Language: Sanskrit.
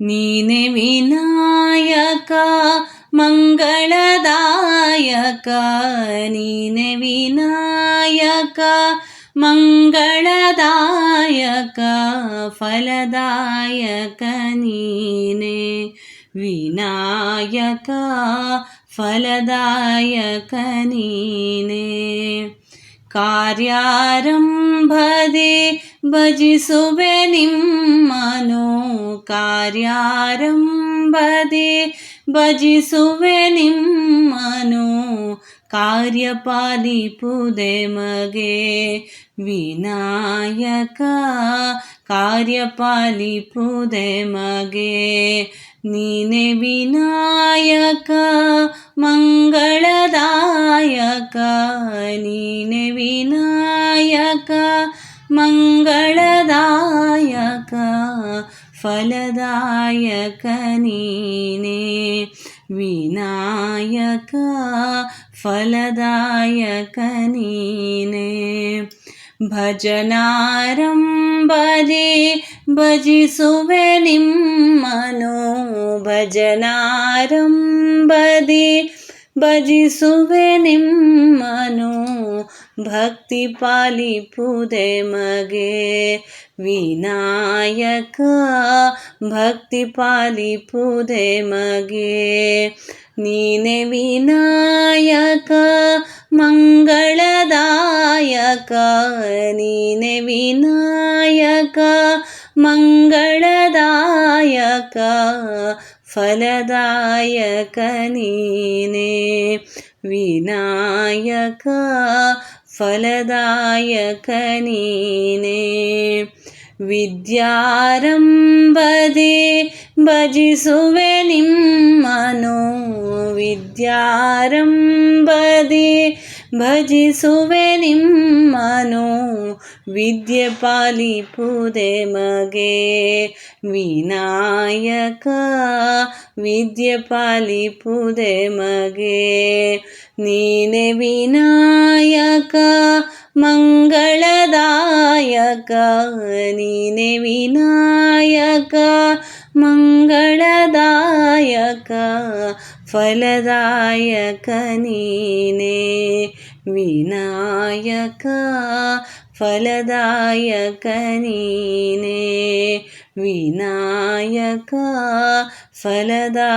ನೀನೆ ವಿನಾಯಕ ಮಂಗಳದಾಯಕ ನೀನೆ ವಿನಾಯಕ ಮಂಗಳದಾಯಕ ಫಲದಾಯಕ ನೀನೆ ವಿನಾಯಕ ಫಲದಾಯಕ ನೀನೆ कार्यारम्भदे भदे भजिसु वेनिं मनो कार्यरं भदे भजसु मनो कार्यपालि मगे विनायक कार्यपालिपुदे मगे निने विनायक मङ्गळदायक नि मङ्गलदायक फलदायक नीने विनायक फलदायक नीने। भजनारम्भदे भजिसुवे निम्मनो। भजनारम्भदे ಭಜಿಸುವೆ ನಿಮ್ಮನು ಭಕ್ತಿ ಪಾಲಿಪುದೆ ಮಗೆ. ವಿನಾಯಕ ಭಕ್ತಿ ಪಾಲಿಪುದೆ ಮಗೆ. ನೀನೆ ವಿನಾಯಕ ಮಂಗಳದಾಯಕ ನೀನೆ ವಿನಾಯಕ ಮಂಗಳದಾಯಕ ಫಲದಾಯಕ ನೀನೆ ವಿನಾಯಕ ಫಲದಾಯಕ ನೀನೆ ವಿದ್ಯಾರಂಭದೆ ಭಜಿಸುವೆ ನಿಮ್ಮನು ವಿದ್ಯಾರಂಭದೆ ಭಜಿಸುವೆ ನಿಮ್ಮನು ವಿದ್ಯೆ ಪಾಲಿಪುದೆ ಮಗೆ. ವಿನಾಯಕ ವಿದ್ಯೆ ಪಾಲಿಪುದೆ ಮಗೆ. ನೀನೆ ವಿನಾಯಕ मङ्गळदायकनि ने विनायक मङ्गलदायक फलदाय कनिने विनायक फलदाय कनिने विनायक फलदायकनि